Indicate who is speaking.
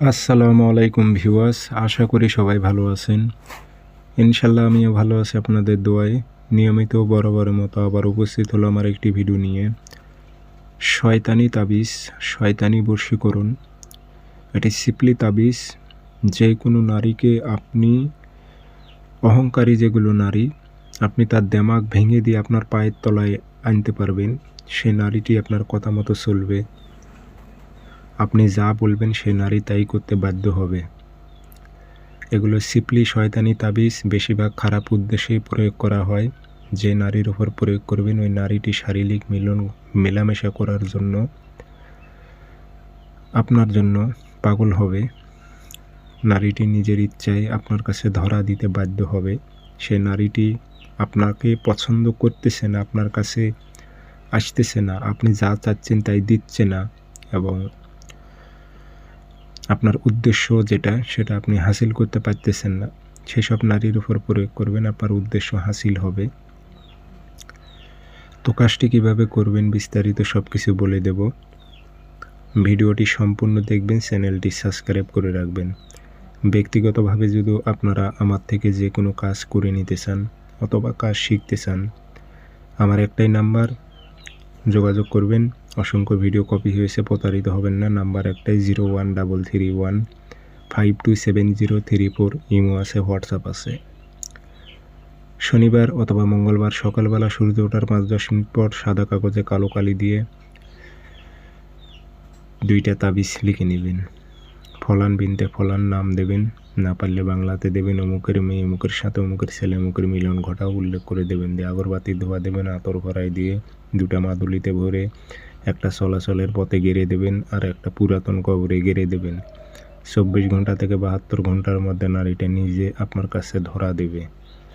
Speaker 1: আসসালামু আলাইকুম ভিউয়ার্স, আশা করি সবাই ভালো আছেন। ইনশাল্লাহ আমিও ভালো আছি আপনাদের দোয়ায়। নিয়মিত বরাবরের মতো আবার উপস্থিত হলো আমার একটি ভিডিও নিয়ে। শয়তানি তাবিজ, শয়তানি বর্ষীকরণ। এটি সিপলি তাবিজ, যে কোনো নারীকে আপনি অহংকারী যেগুলো নারী, আপনি তার দেমাগ ভেঙে দিয়ে আপনার পায়ের তলায় আনতে পারবেন। সে নারীটি আপনার কথা মতো চলবে। আপনি যা বলবেন সে নারী তাই করতে বাধ্য হবে। এগুলো সিপলি শয়তানি তাবিজ, বেশিরভাগ খারাপ উদ্দেশ্যেই প্রয়োগ করা হয়। যে নারীর ওপর প্রয়োগ করবেন, ওই নারীটি শারীরিক মিলন, মেলামেশা করার জন্য, আপনার জন্য পাগল হবে। নারীটি নিজের ইচ্ছায় আপনার কাছে ধরা দিতে বাধ্য হবে। সে নারীটি আপনাকে পছন্দ করতেছে না, আপনার কাছে আসতেছে না, আপনি যা চাচ্ছেন তাই দিচ্ছে না, এবং আপনার উদ্দেশ্য যেটা, সেটা আপনি হাসিল করতে পারতেছেন না। সেসব নারীর উপর প্রয়োগ করবেন, আপনার উদ্দেশ্য হাসিল হবে। তো কাজটি কীভাবে করবেন বিস্তারিত সব কিছু বলে দেব। ভিডিওটি সম্পূর্ণ দেখবেন, চ্যানেলটি সাবস্ক্রাইব করে রাখবেন। ব্যক্তিগতভাবে যদি আপনারা আমার থেকে যে কোনো কাজ করে নিতে চান অথবা কাজ শিখতে চান, আমার একটাই নাম্বার যোগাযোগ করবেন। অসংখ্য ভিডিও কপি হয়েছে, প্রতারিত হবেন না। নাম্বার একটাই zero one double three one five two seven zero three four imo আছে হোয়াটসঅ্যাপ আছে। শনিবার অথবা মঙ্গলবার সকালবেলা সূর্য ওঠার পাঁচ দশ মিনিট পর সাদা কাগজে কালো কালি দিয়ে দুইটা তাবিজ লিখে নেবেন। ফলান বিনতে ফলান নাম দেবেন, না পারলে বাংলাতে দেবেন, অমুকের মেয়ে, অমুকের সাথে, অমুকের ছেলে, অমুকের মিলন ঘটাও উল্লেখ করে দেবেন। দিয়ে আগরবাতি ধোয়া দেবেন, আতর ভরাই দিয়ে দুটা মাদুলিতে ভরে একটা চলাচলের পথে গেড়ে দেবেন আর একটা পুরাতন কবরে গেড়ে দেবেন। চব্বিশ ঘণ্টা থেকে বাহাত্তর ঘণ্টার মধ্যে নারীটা নিজে আপনার কাছে ধরা দেবে।